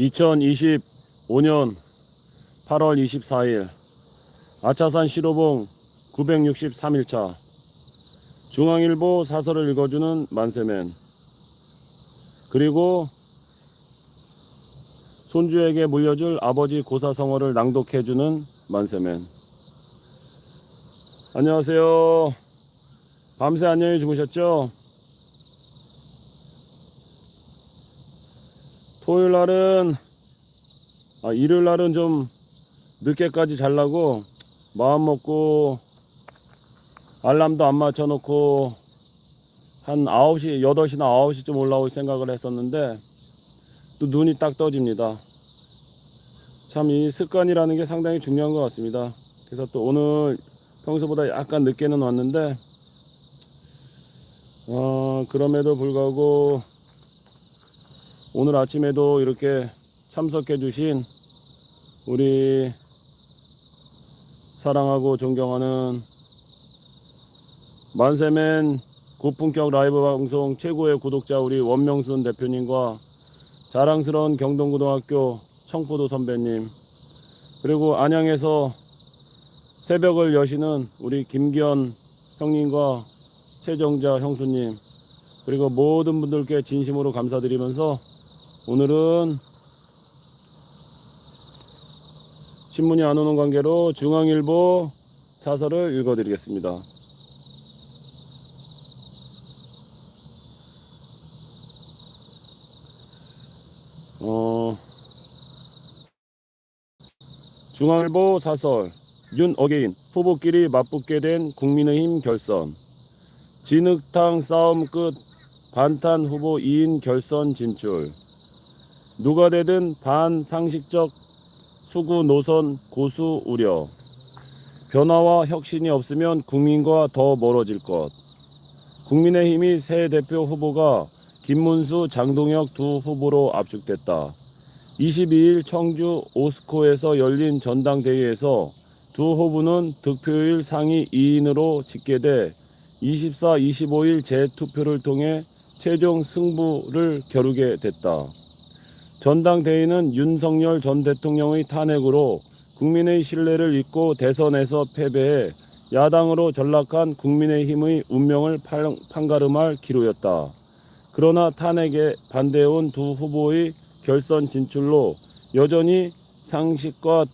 2025년 8월 24일 아차산 시로봉 963일차 중앙일보 사설을 읽어주는 만세맨. 그리고 손주에게 물려줄 아버지 고사성어를 낭독해주는 만세맨. 안녕하세요. 밤새 안녕히 주무셨죠? 토요일 날은 아 일요일 날은 좀 늦게까지 잘라고 마음 먹고 알람도 안 맞춰 놓고 한 9시 8시나 9시쯤 올라올 생각을 했었는데 또 눈이 딱 떠집니다. 참 이 습관이라는 게 상당히 중요한 것 같습니다. 그래서 또 오늘 평소보다 약간 늦게는 왔는데 어, 그럼에도 불구하고 오늘 아침에도 이렇게 참석해 주신 우리 사랑하고 존경하는 만세맨 고품격 라이브 방송 최고의 구독자 우리 원명순 대표님과 자랑스러운 경동고등학교 청포도 선배님 그리고 안양에서 새벽을 여시는 우리 김기현 형님과 최정자 형수님 그리고 모든 분들께 진심으로 감사드리면서 오늘은 신문이 안 오는 관계로 중앙일보 사설을 읽어드리겠습니다. 어, 중앙일보 사설 윤 어게인 후보끼리 맞붙게 된 국민의힘 결선 진흙탕 싸움 끝 반탄 후보 2인 결선 진출 누가 되든 반상식적 수구 노선 고수 우려 변화와 혁신이 없으면 국민과 더 멀어질 것 국민의힘이 새 대표 후보가 김문수, 장동혁 두 후보로 압축됐다. 22일 청주 오스코에서 열린 전당대회에서 두 후보는 득표율 상위 2인으로 집계돼 24, 25일 재투표를 통해 최종 승부를 겨루게 됐다. 전당대회는 윤석열 전 대통령의 탄핵으로 국민의 신뢰를 잃고 대선에서 패배해 야당으로 전락한 국민의힘의 운명을 판- 판가름할 기로였다. 그러나 탄핵에 반대해온 두 후보의 결선 진출로 여전히 상식과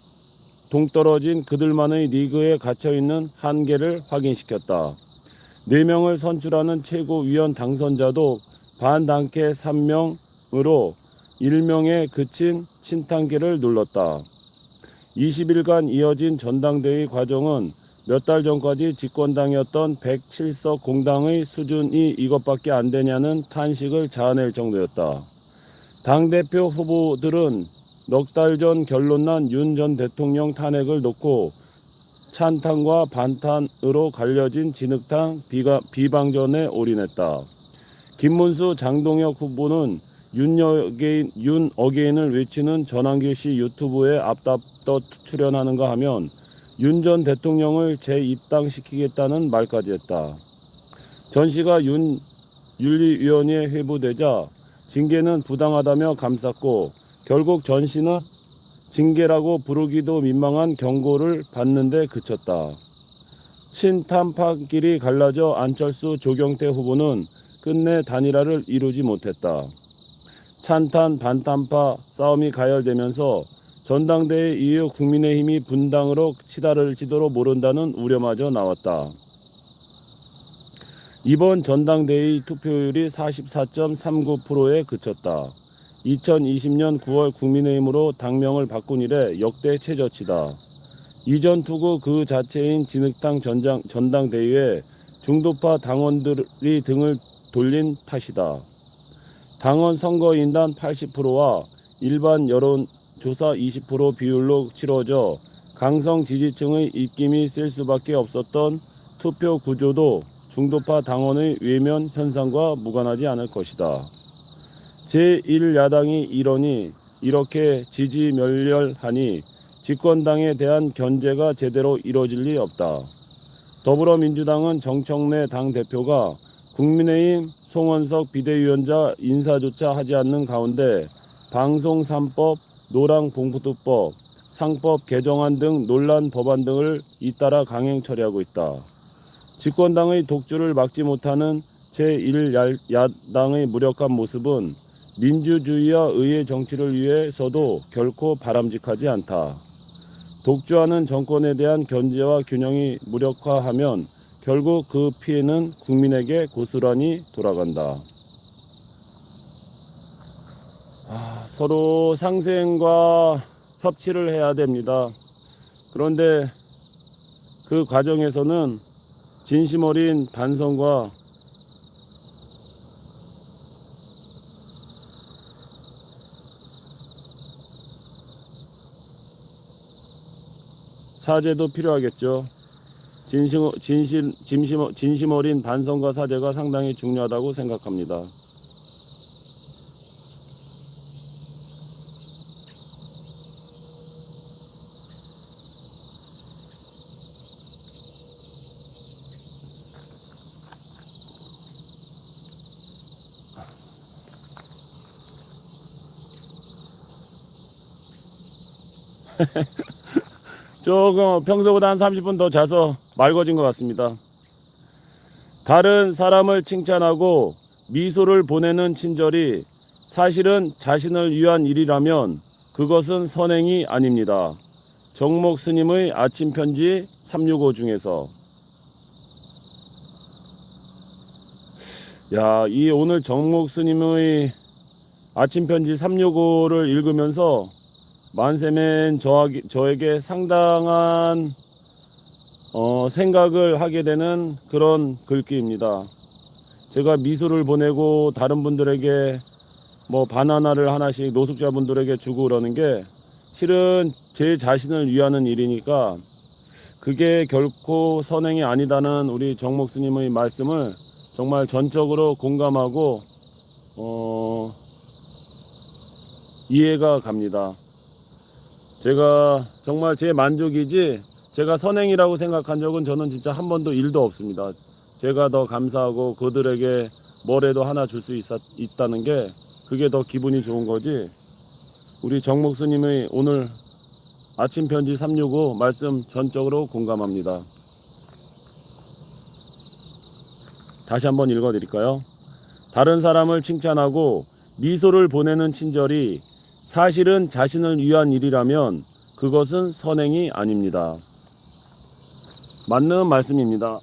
동떨어진 그들만의 리그에 갇혀있는 한계를 확인시켰다. 4명을 선출하는 최고위원 당선자도 반당캐 3명으로 1명에 그친 친탄계를 눌렀다. 20일간 이어진 전당대회 과정은 몇 달 전까지 집권당이었던 107석 공당의 수준이 이것밖에 안 되냐는 탄식을 자아낼 정도였다. 당대표 후보들은 넉 달 전 결론난 윤 전 대통령 탄핵을 놓고 찬탄과 반탄으로 갈려진 진흙탕 비방전에 올인했다. 김문수 장동혁 후보는 윤여게인, 윤어게인을 외치는 전환기 씨 유튜브에 앞다퉈 출연하는가 하면 윤 전 대통령을 재입당시키겠다는 말까지 했다. 전 씨가 윤 윤리위원회에 회부되자 징계는 부당하다며 감쌌고 결국 전 씨는 징계라고 부르기도 민망한 경고를 받는데 그쳤다. 친탄파끼리 갈라져 안철수 조경태 후보는 끝내 단일화를 이루지 못했다. 찬탄 반탄파 싸움이 가열되면서 전당대회 이후 국민의힘이 분당으로 치달을지도 모른다는 우려마저 나왔다. 이번 전당대회 투표율이 44.39%에 그쳤다. 2020년 9월 국민의힘으로 당명을 바꾼 이래 역대 최저치다. 이전 투구 그 자체인 진흙탕 전장, 전당대회에 중도파 당원들이 등을 돌린 탓이다. 당원 선거인단 80%와 일반 여론조사 20% 비율로 치러져 강성 지지층의 입김이 쓸 수밖에 없었던 투표 구조도 중도파 당원의 외면 현상과 무관하지 않을 것이다. 제1야당이 이러니 이렇게 지지 멸렬하니 집권당에 대한 견제가 제대로 이뤄질 리 없다. 더불어민주당은 정청래 당대표가 국민의힘 송원석 비대위원장 인사조차 하지 않는 가운데 방송 3법, 노랑 봉투법, 상법 개정안 등 논란 법안 등을 잇따라 강행 처리하고 있다. 집권당의 독주를 막지 못하는 제1야당의 무력한 모습은 민주주의와 의회 정치를 위해서도 결코 바람직하지 않다. 독주하는 정권에 대한 견제와 균형이 무력화하면 결국 그 피해는 국민에게 고스란히 돌아간다. 아, 서로 상생과 협치를 해야 됩니다. 그런데 그 과정에서는 진심 어린 반성과 사죄도 필요하겠죠. 진심, 진심, 진심, 진심 어린 반성과 사죄가 상당히 중요하다고 생각합니다. 조금 평소보다 한 30분 더 자서 맑아진 것 같습니다. 다른 사람을 칭찬하고 미소를 보내는 친절이 사실은 자신을 위한 일이라면 그것은 선행이 아닙니다. 정목 스님의 아침 편지 365 중에서 야, 이 오늘 정목 스님의 아침 편지 365를 읽으면서 만세맨 저에게, 상당한 어, 생각을 하게 되는 그런 글귀입니다. 제가 미술을 보내고 다른 분들에게 뭐 바나나를 하나씩 노숙자분들에게 주고 그러는 게 실은 제 자신을 위하는 일이니까 그게 결코 선행이 아니다는 우리 정목 스님의 말씀을 정말 전적으로 공감하고 어, 이해가 갑니다. 제가 정말 제 만족이지 제가 선행이라고 생각한 적은 저는 진짜 한 번도 일도 없습니다. 제가 더 감사하고 그들에게 뭐래도 하나 줄 수 있다는 게 그게 더 기분이 좋은 거지. 우리 정목 스님의 오늘 아침 편지 365 말씀 전적으로 공감합니다. 다시 한번 읽어 드릴까요? 다른 사람을 칭찬하고 미소를 보내는 친절이 사실은 자신을 위한 일이라면 그것은 선행이 아닙니다. 맞는 말씀입니다.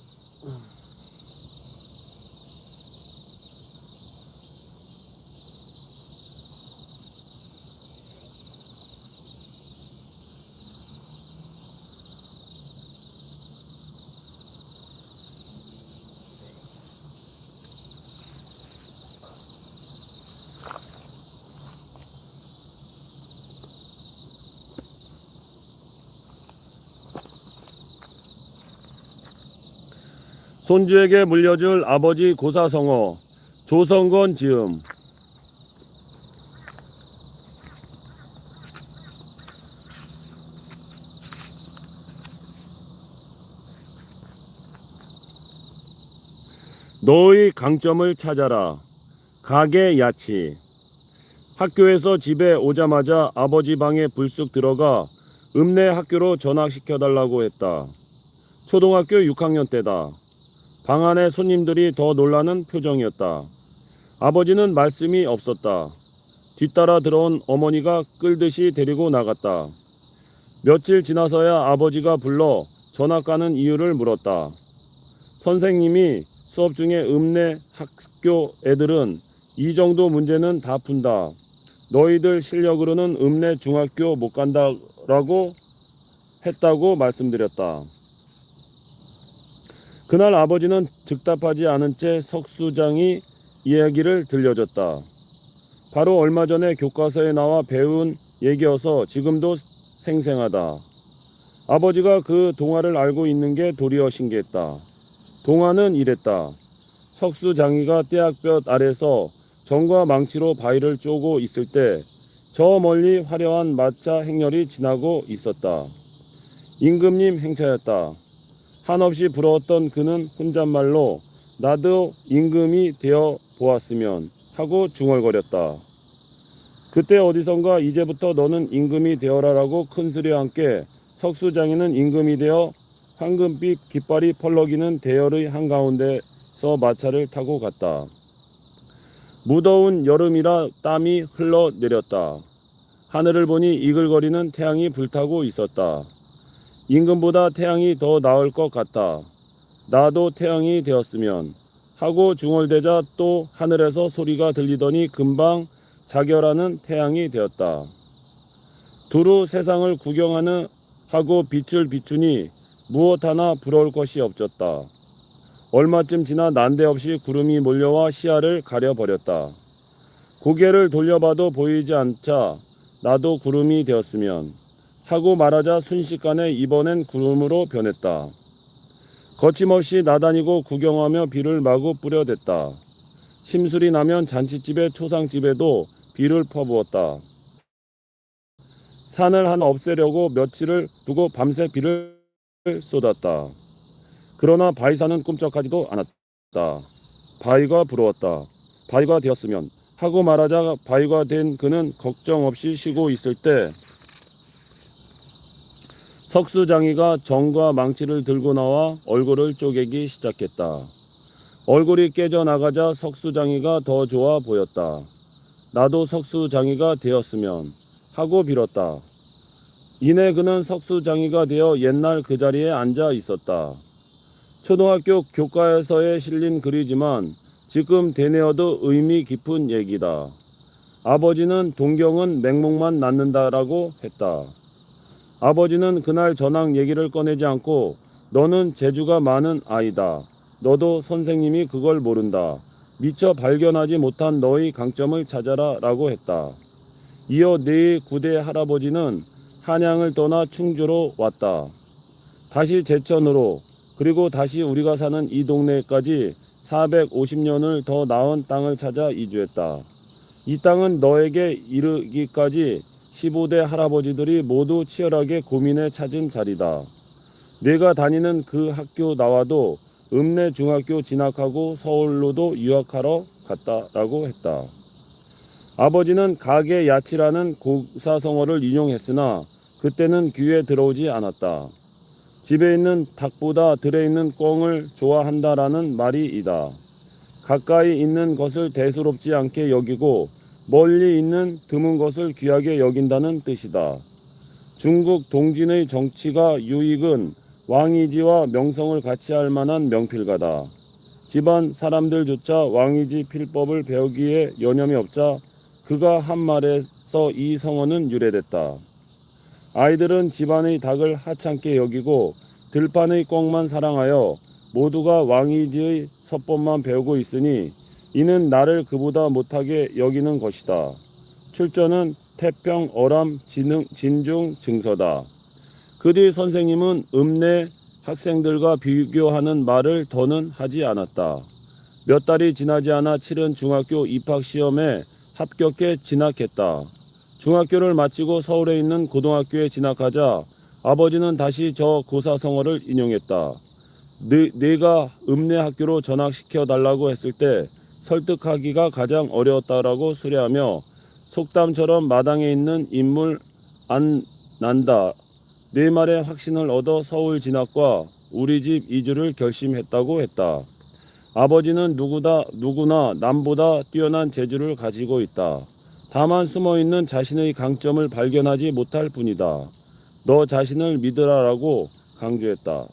손주에게 물려줄 아버지 고사성어 조성건 지음 너의 강점을 찾아라 가게 야치 학교에서 집에 오자마자 아버지 방에 불쑥 들어가 읍내 학교로 전학시켜달라고 했다. 초등학교 6학년 때다. 방 안에 손님들이 더 놀라는 표정이었다. 아버지는 말씀이 없었다. 뒤따라 들어온 어머니가 끌듯이 데리고 나갔다. 며칠 지나서야 아버지가 불러 전학 가는 이유를 물었다. 선생님이 수업 중에 읍내 학교 애들은 이 정도 문제는 다 푼다. 너희들 실력으로는 읍내 중학교 못 간다라고 했다고 말씀드렸다. 그날 아버지는 즉답하지 않은 채 석수장이 이야기를 들려줬다. 바로 얼마 전에 교과서에 나와 배운 얘기여서 지금도 생생하다. 아버지가 그 동화를 알고 있는 게 도리어 신기했다. 동화는 이랬다. 석수장이가 떼약볕 아래서 정과 망치로 바위를 쪼고 있을 때 저 멀리 화려한 마차 행렬이 지나고 있었다. 임금님 행차였다. 한없이 부러웠던 그는 혼잣말로 나도 임금이 되어 보았으면 하고 중얼거렸다. 그때 어디선가 이제부터 너는 임금이 되어라라고 큰 소리와 함께 석수장이는 임금이 되어 황금빛 깃발이 펄럭이는 대열의 한가운데서 마차를 타고 갔다. 무더운 여름이라 땀이 흘러 내렸다. 하늘을 보니 이글거리는 태양이 불타고 있었다. 임금보다 태양이 더 나을 것 같다. 나도 태양이 되었으면 하고 중얼대자 또 하늘에서 소리가 들리더니 금방 자결하는 태양이 되었다. 두루 세상을 구경하는 하고 빛을 비추니 무엇 하나 부러울 것이 없었다. 얼마쯤 지나 난데없이 구름이 몰려와 시야를 가려버렸다. 고개를 돌려봐도 보이지 않자 나도 구름이 되었으면 하고 말하자 순식간에 이번엔 구름으로 변했다. 거침없이 나다니고 구경하며 비를 마구 뿌려댔다. 심술이 나면 잔치집에 초상집에도 비를 퍼부었다. 산을 하나 없애려고 며칠을 두고 밤새 비를 쏟았다. 그러나 바위산은 꿈쩍하지도 않았다. 바위가 부러웠다. 바위가 되었으면 하고 말하자 바위가 된 그는 걱정 없이 쉬고 있을 때 석수장이가 정과 망치를 들고 나와 얼굴을 쪼개기 시작했다. 얼굴이 깨져 나가자 석수장이가 더 좋아 보였다. 나도 석수장이가 되었으면 하고 빌었다. 이내 그는 석수장이가 되어 옛날 그 자리에 앉아 있었다. 초등학교 교과서에 실린 글이지만 지금 되뇌어도 의미 깊은 얘기다. 아버지는 동경은 맹목만 낳는다라고 했다. 아버지는 그날 전학 얘기를 꺼내지 않고 너는 재주가 많은 아이다. 너도 선생님이 그걸 모른다. 미처 발견하지 못한 너의 강점을 찾아라 라고 했다. 이어 네 구대 할아버지는 한양을 떠나 충주로 왔다. 다시 제천으로 그리고 다시 우리가 사는 이 동네까지 450년을 더 나은 땅을 찾아 이주했다. 이 땅은 너에게 이르기까지 15대 할아버지들이 모두 치열하게 고민해 찾은 자리다. 내가 다니는 그 학교 나와도 읍내 중학교 진학하고 서울로도 유학하러 갔다라고 했다. 아버지는 가게 야치라는 고사성어를 인용했으나 그때는 귀에 들어오지 않았다. 집에 있는 닭보다 들에 있는 꿩을 좋아한다라는 말이 이다. 가까이 있는 것을 대수롭지 않게 여기고 멀리 있는 드문 것을 귀하게 여긴다는 뜻이다. 중국 동진의 정치가 유익은 왕이지와 명성을 같이 할 만한 명필가다. 집안 사람들조차 왕이지 필법을 배우기에 여념이 없자 그가 한 말에서 이 성어는 유래됐다. 아이들은 집안의 닭을 하찮게 여기고 들판의 꿩만 사랑하여 모두가 왕이지의 서법만 배우고 있으니 이는 나를 그보다 못하게 여기는 것이다. 출전은 태평 어람 진흥, 진중 증서다. 그 뒤 선생님은 읍내 학생들과 비교하는 말을 더는 하지 않았다. 몇 달이 지나지 않아 치른 중학교 입학 시험에 합격해 진학했다. 중학교를 마치고 서울에 있는 고등학교에 진학하자 아버지는 다시 저 고사성어를 인용했다. 네, 내가 읍내 학교로 전학시켜 달라고 했을 때 설득하기가 가장 어려웠다라고 수레하며 속담처럼 마당에 있는 인물 안 난다. 내 말에 확신을 얻어 서울 진학과 우리 집 이주를 결심했다고 했다. 아버지는 누구다 누구나 남보다 뛰어난 재주를 가지고 있다. 다만 숨어 있는 자신의 강점을 발견하지 못할 뿐이다. 너 자신을 믿으라라고 강조했다.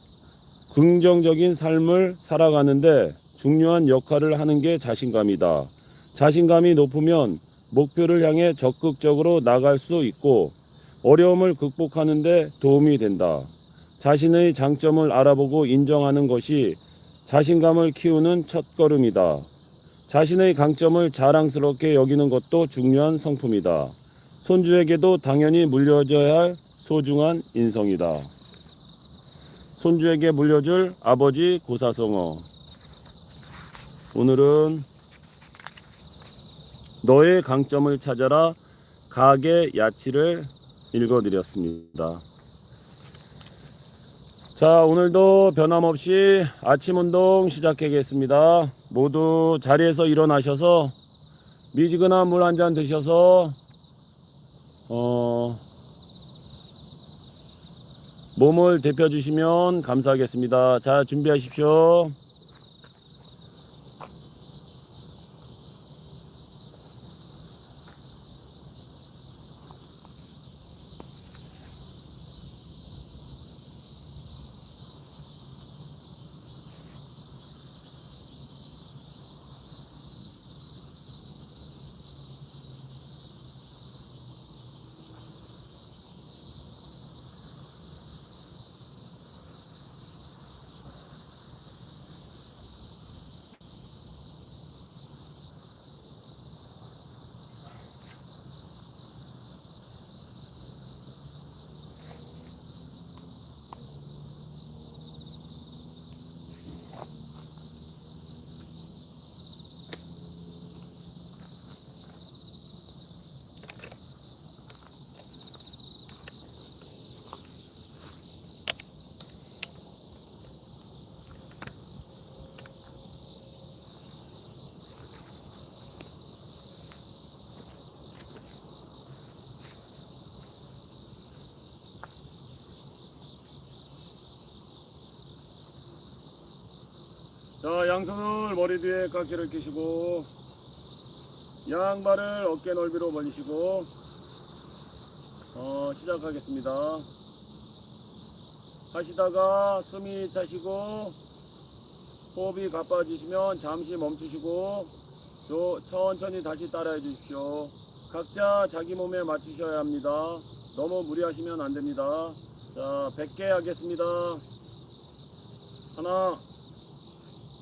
긍정적인 삶을 살아가는데 중요한 역할을 하는 게 자신감이다. 자신감이 높으면 목표를 향해 적극적으로 나갈 수 있고 어려움을 극복하는데 도움이 된다. 자신의 장점을 알아보고 인정하는 것이 자신감을 키우는 첫걸음이다. 자신의 강점을 자랑스럽게 여기는 것도 중요한 성품이다. 손주에게도 당연히 물려줘야 할 소중한 인성이다. 손주에게 물려줄 아버지 고사성어. 오늘은 너의 강점을 찾아라 가게 야치를 읽어드렸습니다. 자, 오늘도 변함없이 아침 운동 시작하겠습니다. 모두 자리에서 일어나셔서 미지근한 물 한 잔 드셔서 어, 몸을 데펴 주시면 감사하겠습니다. 자, 준비하십시오. 자, 양손을 머리 뒤에 깍지를 끼시고 양발을 어깨 넓이로 벌리시고 어, 시작하겠습니다. 하시다가 숨이 차시고 호흡이 가빠지시면 잠시 멈추시고 저, 천천히 다시 따라해 주십시오. 각자 자기 몸에 맞추셔야 합니다. 너무 무리하시면 안 됩니다. 자, 100개 하겠습니다. 하나,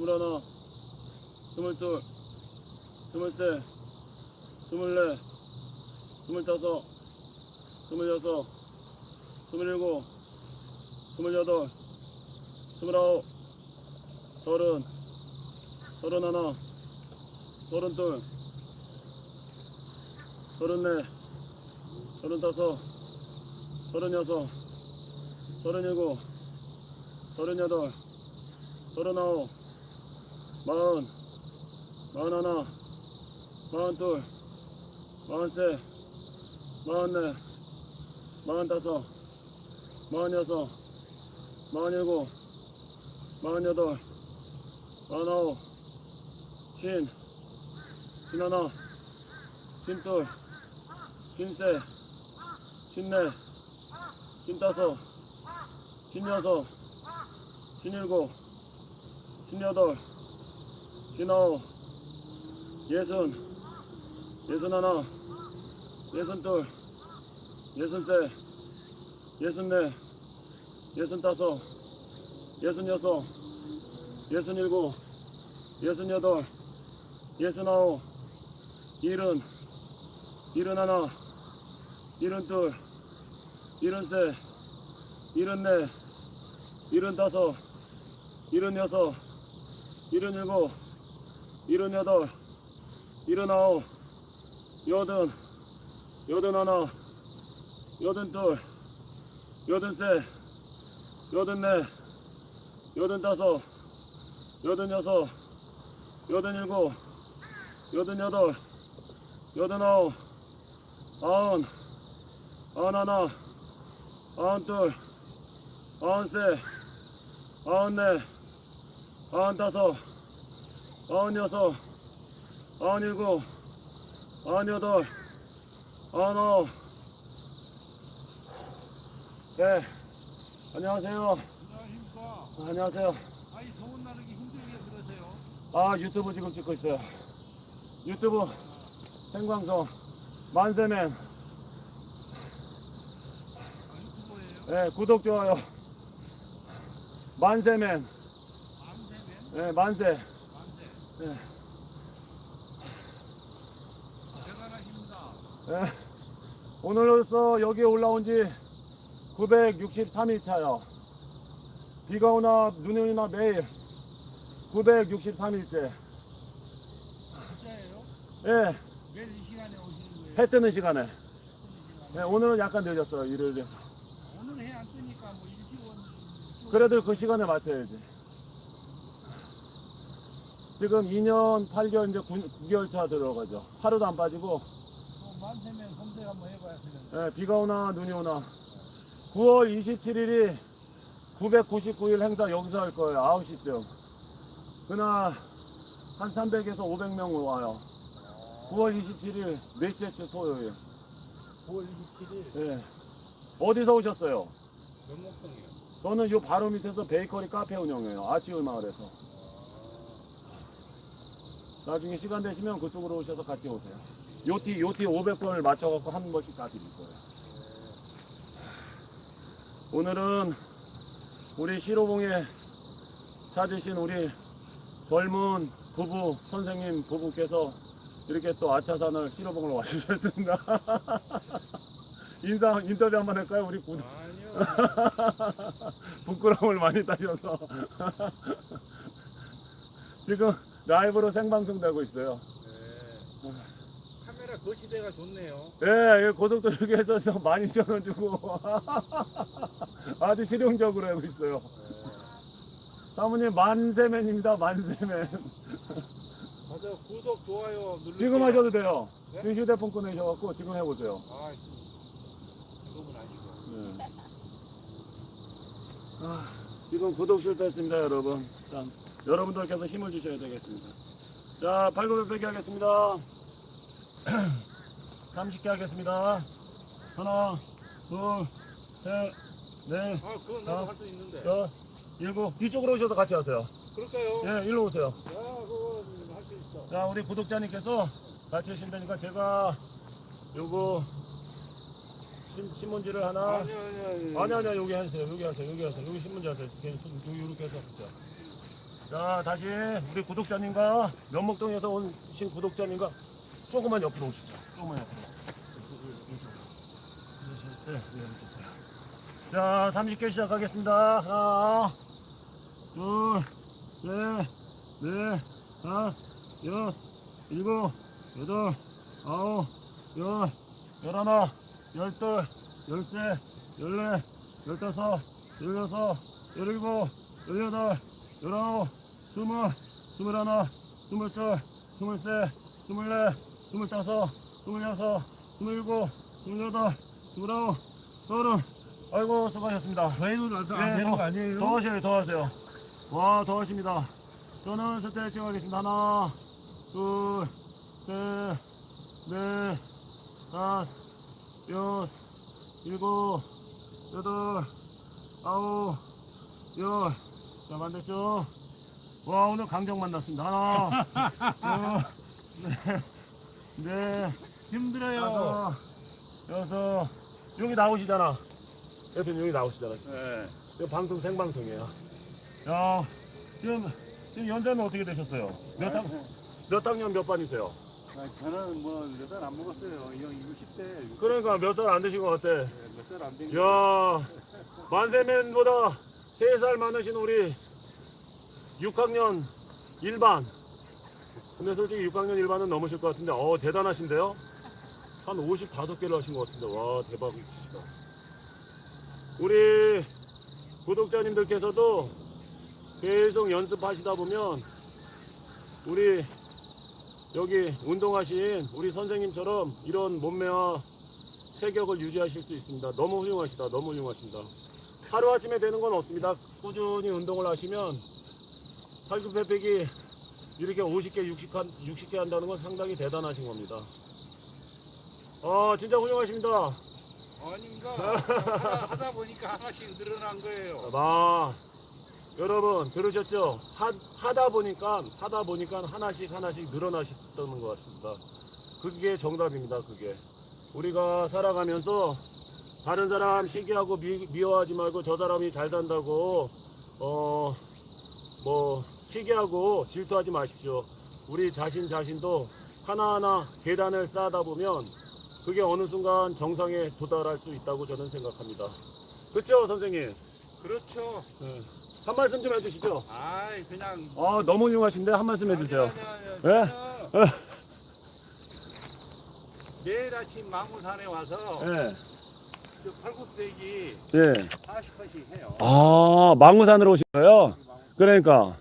스물하나, 스물둘, 스물셋, 스물넷, 스물다섯, 스물여섯, 스물일곱, 스물여덟, 스물아홉, 서른, 서른하나, 서른둘, 서른넷, 서른다섯, 서른여섯, 서른일곱, 서른여덟, 서른아홉, 마흔, 마흔 하나, 마흔 둘, 마흔 셋, 마흔 넷, 마흔 다섯, 마흔 여섯, 마흔 일곱, 마흔 여덟, 마흔 아홉, 쉰, 쉰 하나, 쉰 둘, 쉰 셋, 쉰 넷, 쉰 다섯, 쉰 여섯, 쉰 일곱, 쉰 여덟, 쉰아홉, 예순, 예순 하나, 예순 둘, 예순 셋, 예순 넷, 예순 다섯, 예순 여섯, 예순 일곱, 예순 여덟, 예순 아홉, 일흔, 일흔 하나, 일흔 둘, 일흔 셋, 일흔 넷, 일흔 다섯, 일흔 여섯, 일흔 일곱, 일흔여덟, 일흔아홉, 여든, 여든하나, 여든둘, 여든셋, 여든넷, 여든다섯, 여든여섯, 여든일곱, 여든여덟, 여든아홉, 아흔, 아흔하나, 아흔둘, 아흔셋, 아흔넷, 아흔다섯, 아흔여섯, 아흔일곱, 아흔여덟, 아흔아홉. 네, 안녕하세요. 안녕하십니까. 안녕하세요. 아이 더운 날에 이렇게 힘들게 그러세요. 아 유튜브 지금 찍고 있어요. 유튜브 생방송 만세맨 아, 유튜버예요. 네, 구독 좋아요 만세맨 암세맨 네, 만세 네. 대단하십니다. 네. 오늘로써 여기에 올라온 지 963일 차요. 비가 오나 눈이 오나 매일 963일째. 진짜예요? 예, 매일 이 시간에 오시는 거예요? 해 뜨는 시간에. 예, 오늘은 약간 늦었어요, 일요일에서. 오늘 해 안 뜨니까 뭐 일찍 온 그래도 그 시간에 맞춰야지. 지금 2년 8개월 이제 9, 개월차 들어가죠. 하루도 안 빠지고 또 만세면 검색 한번 해봐야 되는데 예, 비가 오나 눈이 오나 9월 27일이 999일 행사 여기서 할 거예요. 9시쯤. 그날 한 300에서 500명 와요. 9월 27일 넷째 주 토요일. 9월 27일 예. 어디서 오셨어요? 면목동이요 저는 요 바로 밑에서 베이커리 카페 운영해요. 아치울 마을에서. 나중에 시간 되시면 그쪽으로 오셔서 같이 오세요. 요티 요티 500번을 맞춰갖고 한 번씩 다 드릴 거예요. 오늘은 우리 시로봉에 찾으신 우리 젊은 부부 선생님 부부께서 이렇게 또 아차산을 시로봉을 와주셨습니다. 인사 인터뷰 한번 할까요, 우리 구, 아니요 부끄러움을 많이 따셔서 지금 라이브로 생방송 되고 있어요. 네. 카메라 거시대가 좋네요 예, 예, 고속도로에서 12,000원 주고 아주 실용적으로 하고 있어요. 사모님 만세맨입니다, 만세맨. 맞아 구독 좋아요 누르세요 지금 하셔도 돼요. 네? 지금 휴대폰 꺼내셔갖고 지금 해보세요. 아 지금 아니고 네. 아, 지금 구독 실패했습니다, 여러분. 자, 여러분들께서 힘을 주셔야 되겠습니다. 자, 팔굽혀펴기 하겠습니다. 30개 하겠습니다. 하나, 둘, 셋, 넷, 아 그건 아. 나도 할 수 있는데 여섯, 일곱. 뒤쪽으로 오셔서 같이 하세요. 그럴까요? 예, 일로 오세요. 야 그거 할수 있어 자, 우리 구독자님께서 같이 하신다니까 제가 요거 신, 신문지를 하나. 아니 아니 아니 아니 아니야 여기 하세요 여기 하세요 여기 하세요 여기 신문지 하세요 여기 이렇게 해서 하세요 자 다시 우리 구독자님과 면목동에서 오신 구독자님과 조금만 옆으로 오시죠 조금만 옆으로. 네, 네, 이쪽으로. 자 30개 시작하겠습니다. 하나 둘 셋 넷 다섯 여섯 일곱 여덟 아홉 열 열하나 열둘 열세 열네 열다섯 열여섯 열일곱 열여덟 열아홉 스물 스물하나 스물둘 스물세 스물네 스물다섯 스물여섯 스물일곱 스물여덟 스물아홉 서른. 아이고 수고하셨습니다. 저희도 나도 안 되는 거 아니에요? 더 하셔요 더 하세요. 와 더 하십니다. 저는 스트레칭 하겠습니다. 하나 둘 셋 넷 다섯 여섯 일곱 여덟 아홉 열. 자, 만났죠? 와, 오늘 강정 만났습니다. 하나, 둘, 셋, 넷, 힘들어요 다섯, 여섯. 여기 나오시잖아. 대표님 여기 나오시잖아. 네. 이거 방송 생방송이에요. 야, 지금, 지금 연세는 어떻게 되셨어요? 몇 학, 몇 학년 몇 반이세요? 아, 저는 뭐몇살안 먹었어요. 이형 60대 그러니까 몇 살 안 되신 것 같아. 몇 살 안 된. 야 만세맨보다 3살 많으신 우리 6학년 1반 근데 솔직히 6학년 1반은 넘으실 것 같은데 어 대단하신데요 한 55개를 하신 것 같은데 와 대박이시다 우리 구독자님들께서도 계속 연습하시다 보면 우리 여기 운동하신 우리 선생님처럼 이런 몸매와 체격을 유지하실 수 있습니다. 너무 훌륭하시다. 너무 훌륭하십니다. 하루아침에 되는 건 없습니다. 꾸준히 운동을 하시면 팔굽혀펴기 이렇게 50개, 60, 60개 한다는 건 상당히 대단하신 겁니다. 아, 진짜 훌륭하십니다. 아닌가? 하다, 하다 보니까 하나씩 늘어난 거예요. 아, 여러분 들으셨죠? 하, 하다 보니까 하다 보니까 하나씩 하나씩 늘어나셨다는 것 같습니다. 그게 정답입니다. 그게 우리가 살아가면서 다른 사람 시기하고 미, 미워하지 말고 저 사람이 잘 산다고 어뭐 시기하고 질투하지 마십시오. 우리 자신 자신도 하나하나 계단을 쌓다 보면 그게 어느 순간 정상에 도달할 수 있다고 저는 생각합니다. 그렇죠, 선생님? 그렇죠. 한 말씀 좀 해주시죠. 아이 그냥 아, 너무 훌륭하신데 한 말씀 해주세요. 아니, 아니, 아니, 예? 저는 내일 아침 망우산에 와서 예. 저 팔굽혀기 예. 40번씩 해요. 아, 망우산으로 오신 거예요? 그러니까.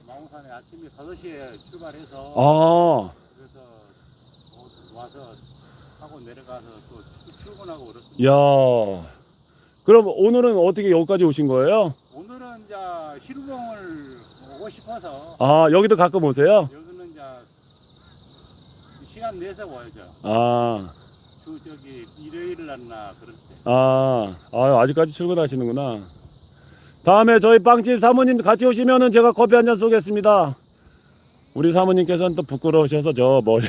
망우산에 아침에 5시에 출발해서 아, 그래서 어, 와서 하고 내려가서 또 출- 출근하고 그렇습니다. 이야. 그럼 오늘은 어떻게 여기까지 오신 거예요? 오늘은 이제 실우봉을 오고 싶어서 아, 여기도 가끔 오세요? 여기는 이제 시간 내서 와야죠. 아, 주 저기 일요일 날나 그럴 때. 아, 아, 아직까지 출근하시는구나. 다음에 저희 빵집 사모님 같이 오시면은 제가 커피 한 잔 쏘겠습니다. 우리 사모님께서는 또 부끄러우셔서 저 머리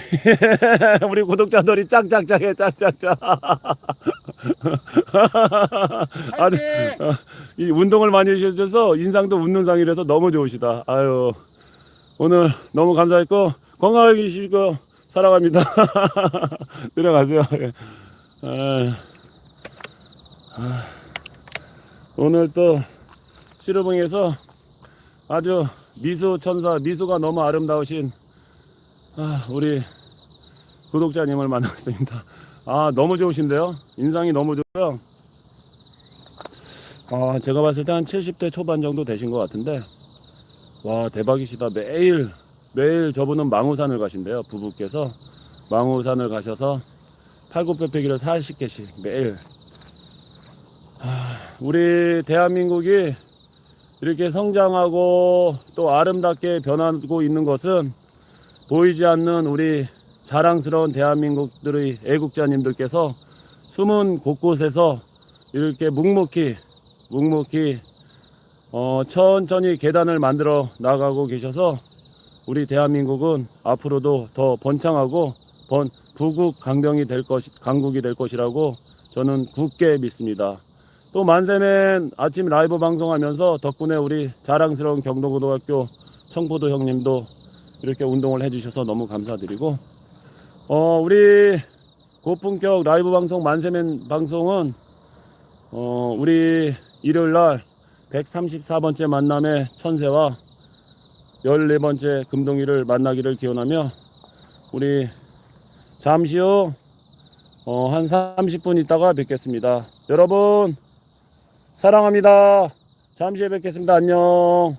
우리 구독자들이 짱짱짱해 짱짱짱 아니, 화이팅! 이 운동을 많이 해주셔서 인상도 웃는 상이라서 너무 좋으시다. 아유 오늘 너무 감사했고 건강하게 계시고 사랑합니다. 들어가세요. 예. 아, 아, 오늘 또 시루봉에서 아주 미소 천사 미소가 너무 아름다우신 아, 우리 구독자님을 만났습니다. 아 너무 좋으신데요. 인상이 너무 좋고요. 아 제가 봤을 때 한 70대 초반 정도 되신 것 같은데 와 대박이시다. 매일 매일 저분은 망우산을 가신대요. 부부께서 망우산을 가셔서 팔굽혀펴기를 40개씩 매일. 아, 우리 대한민국이 이렇게 성장하고 또 아름답게 변하고 있는 것은 보이지 않는 우리 자랑스러운 대한민국들의 애국자님들께서 숨은 곳곳에서 이렇게 묵묵히 묵묵히 어, 천천히 계단을 만들어 나가고 계셔서 우리 대한민국은 앞으로도 더 번창하고 번 부국 강병이 될 것, 강국이 될 것이라고 저는 굳게 믿습니다. 또 만세맨 아침 라이브 방송하면서 덕분에 우리 자랑스러운 경동고등학교 청포도 형님도 이렇게 운동을 해주셔서 너무 감사드리고 어 우리 고품격 라이브 방송 만세맨 방송은 어 우리 일요일 날 134번째 만남의 천세와 14번째 금동이를 만나기를 기원하며 우리 잠시 후 어, 한 30분 있다가 뵙겠습니다. 여러분 사랑합니다. 잠시 후에 뵙겠습니다. 안녕.